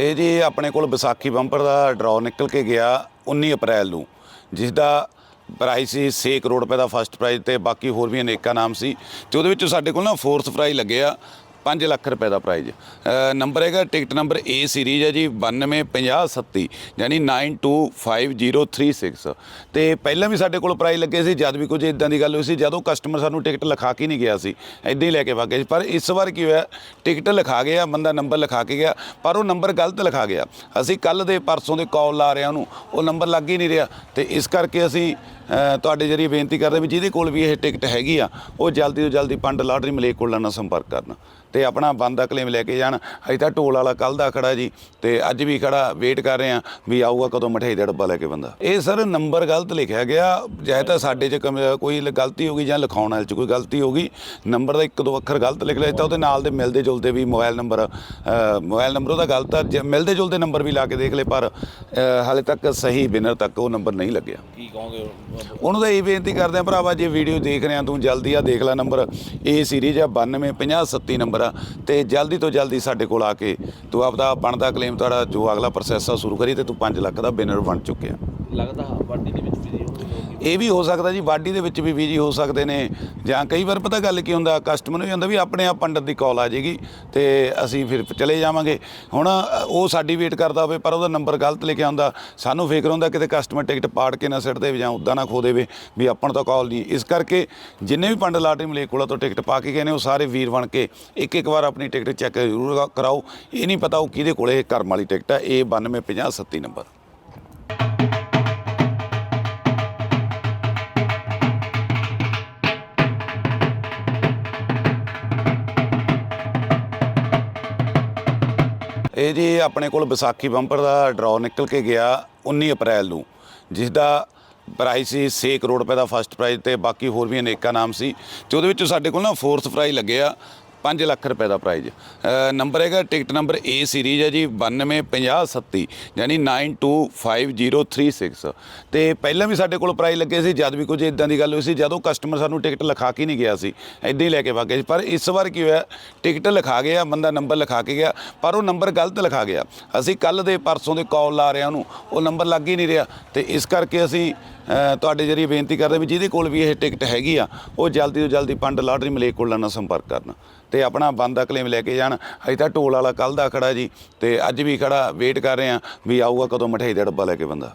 ਇਹ ਜੀ ਆਪਣੇ ਕੋਲ ਵਿਸਾਖੀ ਬੰਪਰ ਦਾ ਡਰਾਅ ਨਿਕਲ ਕੇ ਗਿਆ 19 ਅਪ੍ਰੈਲ ਨੂੰ ਜਿਸ ਦਾ ਪ੍ਰਾਈਸ ਸੀ 6 ਕਰੋੜ ਰੁਪਏ ਦਾ ਫਸਟ ਪ੍ਰਾਈਜ਼ ਤੇ ਬਾਕੀ ਹੋਰ ਵੀ ਅਨੇਕਾਂ ਨਾਮ ਸੀ ਤੇ ਉਹਦੇ ਵਿੱਚ ਸਾਡੇ ਕੋਲ ਨਾ ਫੋਰਥ ਪ੍ਰਾਈਜ਼ ਲੱਗਿਆ 5 ਲੱਖ ਰੁਪਏ ਦਾ ਪ੍ਰਾਈਜ਼ ਨੰਬਰ ਹੈਗਾ ਟਿਕਟ ਨੰਬਰ A ਸੀਰੀਜ਼ ਹੈ ਜੀ 925037 ਯਾਨੀ 925036 ਤੇ ਪਹਿਲਾਂ ਵੀ ਸਾਡੇ ਕੋਲ ਪ੍ਰਾਈਜ਼ ਲੱਗੇ ਸੀ, ਜਦ ਵੀ ਕੁਝ ਇਦਾਂ ਦੀ ਗੱਲ ਹੋਈ ਸੀ, ਜਦੋਂ ਕਸਟਮਰ ਸਾਨੂੰ ਟਿਕਟ ਲਿਖਾ ਕੇ ਨਹੀਂ ਗਿਆ ਸੀ ਇਦਾਂ ਹੀ ਲੈ ਕੇ ਵਗ ਗਏ ਪਰ ਇਸ ਵਾਰ ਕੀ ਹੋਇਆ ਟਿਕਟ ਲਿਖਾ ਗਿਆ ਬੰਦਾ ਨੰਬਰ ਲਿਖਾ ਕੇ ਗਿਆ, ਪਰ ਉਹ ਨੰਬਰ ਗਲਤ ਲਿਖਾ ਗਿਆ। ਅਸੀਂ ਕੱਲ ਦੇ ਪਰਸੋਂ ਦੇ ਕਾਲ ਲਾ ਰਹੇ ਹਾਂ ਉਹਨੂੰ, ਉਹ ਨੰਬਰ ਲੱਗ ਹੀ ਨਹੀਂ ਰਿਹਾ। ਤੇ ਇਸ ਕਰਕੇ ਅਸੀਂ ਤੁਹਾਡੇ ਜਰੀਏ ਬੇਨਤੀ ਕਰਦੇ ਵੀ ਜਿਹਦੇ ਕੋਲ ਵੀ ਇਹ ਟਿਕਟ ਹੈਗੀ ਆ, ਉਹ ਜਲਦੀ ਤੋਂ ਜਲਦੀ ਪੰਡ ਲਾਟਰੀ ਮਲੇਕੋਲਾ ਨਾਲ ਸੰਪਰਕ ਕਰਨ। ਤੇ ਆਪਣਾ ਬੰਦਾ ਕਲੇਮ ਲੈ ਕੇ ਜਾਣ। ਅਜੇ ਤਾਂ ਢੋਲ ਵਾਲਾ ਕੱਲ ਦਾ ਖੜਾ ਜੀ ਤੇ ਅੱਜ ਵੀ ਖੜਾ ਵੇਟ ਕਰ ਰਹੇ ਆ ਵੀ ਆਊਗਾ ਕਦੋਂ ਮਠਿਆਈ ਦਾ ਡੱਬਾ ਲੈ ਕੇ ਬੰਦਾ। ਇਹ ਸਰ ਨੰਬਰ ਗਲਤ ਲਿਖਿਆ ਗਿਆ ਜਾਂ ਤਾਂ ਸਾਡੇ 'ਚ ਕੋਈ ਗਲਤੀ ਹੋ ਗਈ ਜਾਂ ਲਿਖਾਉਣ ਵਾਲੇ 'ਚ ਕੋਈ ਗਲਤੀ ਹੋ ਗਈ। ਨੰਬਰ ਦਾ ਇੱਕ ਦੋ ਅੱਖਰ ਗਲਤ ਲਿਖ ਲਿਆ ਤਾਂ ਉਹਦੇ ਨਾਲ ਦੇ ਮਿਲਦੇ ਜੁਲਦੇ ਵੀ ਮੋਬਾਈਲ ਨੰਬਰ ਮੋਬਾਈਲ ਨੰਬਰ ਉਹਦਾ ਗਲਤ ਆ ਮਿਲਦੇ ਜੁਲਦੇ ਨੰਬਰ ਵੀ ਲਾ ਕੇ ਦੇਖ ਲਏ ਪਰ ਹਾਲੇ ਤੱਕ ਸਹੀ ਬਿਨਰ ਤੱਕ ਉਹ ਨੰਬਰ ਨਹੀਂ ਲੱਗਿਆ। ਕੀ ਕਹੋਗੇ ਉਹਨੂੰ ਤਾਂ ਇਹ ਬੇਨਤੀ ਕਰਦੇ ਆ ਭਰਾਵਾ ਜੇ ਵੀਡੀਓ ਦੇਖ ਰਿਹਾ ਤੂੰ ਜਲਦੀ ਆ ਦੇਖ ਲੈ ਨੰਬਰ। ਇਹ ਸੀਰੀਜ਼ ਆ 925037 ਨੰਬਰ ਆ ਤੇ ਜਲਦੀ ਤੋਂ ਜਲਦੀ ਸਾਡੇ ਕੋਲ ਆ ਕੇ ਤੂੰ ਆਪਦਾ ਬਣਦਾ ਕਲੇਮ ਤੁਹਾਡਾ ਜੋ ਅਗਲਾ ਪ੍ਰੋਸੈਸ ਆ ਸ਼ੁਰੂ ਕਰੀ ਤੇ ਤੂੰ 5 ਲੱਖ ਦਾ ਬਿਨਰ ਬਣ ਚੁੱਕਿਆ। ਲੱਗਦਾ ਵਾਢੀ ਦੇ ਵਿੱਚ ਵੀ ਹੋਣਗੇ ਇਹ ਵੀ ਹੋ ਸਕਦਾ ਜੀ, ਵਾਢੀ ਦੇ ਵਿੱਚ ਵੀ ਬੀਜੀ ਹੋ ਸਕਦੇ ਨੇ। ਜਾਂ ਕਈ ਵਾਰ ਪਤਾ ਗੱਲ ਕੀ ਹੁੰਦਾ ਕਸਟਮਰ ਨੂੰ ਵੀ ਹੁੰਦਾ ਵੀ ਆਪਣੇ ਆਪ ਪੰਡਤ ਦੀ ਕਾਲ ਆ ਜਾਏਗੀ ਤੇ ਅਸੀਂ ਫਿਰ ਚਲੇ ਜਾਵਾਂਗੇ। ਹੁਣ ਉਹ ਸਾਡੀ ਵੇਟ ਕਰਦਾ ਹੋਵੇ, ਪਰ ਉਹਦਾ ਨੰਬਰ ਗਲਤ ਲਿਖਿਆ ਹੁੰਦਾ। ਸਾਨੂੰ ਫਿਕਰ ਹੁੰਦਾ ਕਿਤੇ ਕਸਟਮਰ ਟਿਕਟ ਪਾੜ ਕੇ ਨਾ ਸਿੱਟ ਦੇਵੇ ਜਾਂ ਉਦਾਂ ਨਾ ਖੋ ਦੇਵੇ ਵੀ ਆਪਾਂ ਨੂੰ ਤਾਂ ਕਾਲ ਨਹੀਂ। ਇਸ ਕਰਕੇ ਜਿੰਨੇ ਵੀ ਪੰਡ ਲਾਟਰੀ ਮਲੇਕੋਲਾ ਤੋਂ ਟਿਕਟ ਪਾ ਕੇ ਗਏ ਨੇ, ਉਹ ਸਾਰੇ ਵੀਰ ਬਣ ਕੇ ਇੱਕ ਇੱਕ ਵਾਰ ਆਪਣੀ ਟਿਕਟ ਚੈੱਕ ਜ਼ਰੂਰ ਕਰਾਓ। ਇਹ ਨਹੀਂ ਪਤਾ ਉਹ ਕਿਹਦੇ ਕੋਲੇ ਕਰਮ ਵਾਲੀ ਟਿਕਟ ਹੈ ਇਹ 925037 ਨੰਬਰ। ਇਹ ਜੀ ਆਪਣੇ ਕੋਲ ਵਿਸਾਖੀ ਬੰਪਰ ਦਾ ਡਰਾਅ ਨਿਕਲ ਕੇ ਗਿਆ 19 ਅਪ੍ਰੈਲ ਨੂੰ ਜਿਸ ਦਾ ਪ੍ਰਾਈਸ ਸੀ 6 ਕਰੋੜ ਰੁਪਏ ਦਾ ਫਸਟ ਪ੍ਰਾਈਜ਼ ਤੇ ਬਾਕੀ ਹੋਰ ਵੀ ਅਨੇਕਾਂ ਨਾਮ ਸੀ ਤੇ ਉਹਦੇ ਵਿੱਚੋਂ ਸਾਡੇ ਕੋਲ ਨਾ ਫੋਰਥ ਪ੍ਰਾਈਜ਼ ਲੱਗਿਆ 5 ਲੱਖ ਰੁਪਏ ਦਾ ਪ੍ਰਾਈਜ਼ ਨੰਬਰ ਹੈਗਾ ਟਿਕਟ ਨੰਬਰ A ਸੀਰੀਜ਼ ਹੈ ਜੀ 925037 ਯਾਨੀ 925036 ਤੇ ਪਹਿਲਾਂ ਵੀ ਸਾਡੇ ਕੋਲ ਪ੍ਰਾਈਜ਼ ਲੱਗੇ ਸੀ, ਜਦ ਵੀ ਕੁਝ ਇਦਾਂ ਦੀ ਗੱਲ ਹੋਈ ਸੀ, ਜਦੋਂ ਕਸਟਮਰ ਸਾਨੂੰ ਟਿਕਟ ਲਿਖਾ ਕੇ ਨਹੀਂ ਗਿਆ ਸੀ ਇਦਾਂ ਹੀ ਲੈ ਕੇ ਵਗ ਗਏ ਪਰ ਇਸ ਵਾਰ ਕੀ ਹੋਇਆ ਟਿਕਟ ਲਿਖਾ ਗਿਆ, ਬੰਦਾ ਨੰਬਰ ਲਿਖਾ ਕੇ ਗਿਆ, ਪਰ ਉਹ ਨੰਬਰ ਗਲਤ ਲਿਖਾ ਗਿਆ। ਅਸੀਂ ਕੱਲ ਦੇ ਪਰਸੋਂ ਦੇ ਕਾਲ ਲਾ ਰਹੇ ਹਾਂ ਉਹਨੂੰ, ਉਹ ਨੰਬਰ ਲੱਗ ਹੀ ਨਹੀਂ ਰਿਹਾ। ਤੇ ਇਸ ਕਰਕੇ ਅਸੀਂ ਤੁਹਾਡੇ ਜਰੀਏ ਬੇਨਤੀ ਕਰਦੇ ਵੀ ਜਿਹਦੇ ਕੋਲ ਵੀ ਇਹ ਟਿਕਟ ਹੈਗੀ ਆ, ਉਹ ਜਲਦੀ ਤੋਂ ਜਲਦੀ ਪੰਡ ਲਾਟਰੀ ਮਲੇਕੋਲਾ ਨਾਲ ਸੰਪਰਕ ਕਰਨ। ਤੇ ਆਪਣਾ ਬੰਦਾ ਕਲੇਮ ਲੈ ਕੇ ਜਾਣ। ਅਜੇ ਤਾਂ ਢੋਲ ਵਾਲਾ ਕੱਲ ਦਾ ਖੜਾ ਜੀ, ਤੇ ਅੱਜ ਵੀ ਖੜਾ ਵੇਟ ਕਰ ਰਹੇ ਆ ਵੀ ਆਊਗਾ ਕਦੋਂ ਮਠਿਆਈ ਦਾ ਡੱਬਾ ਲੈ ਕੇ ਬੰਦਾ।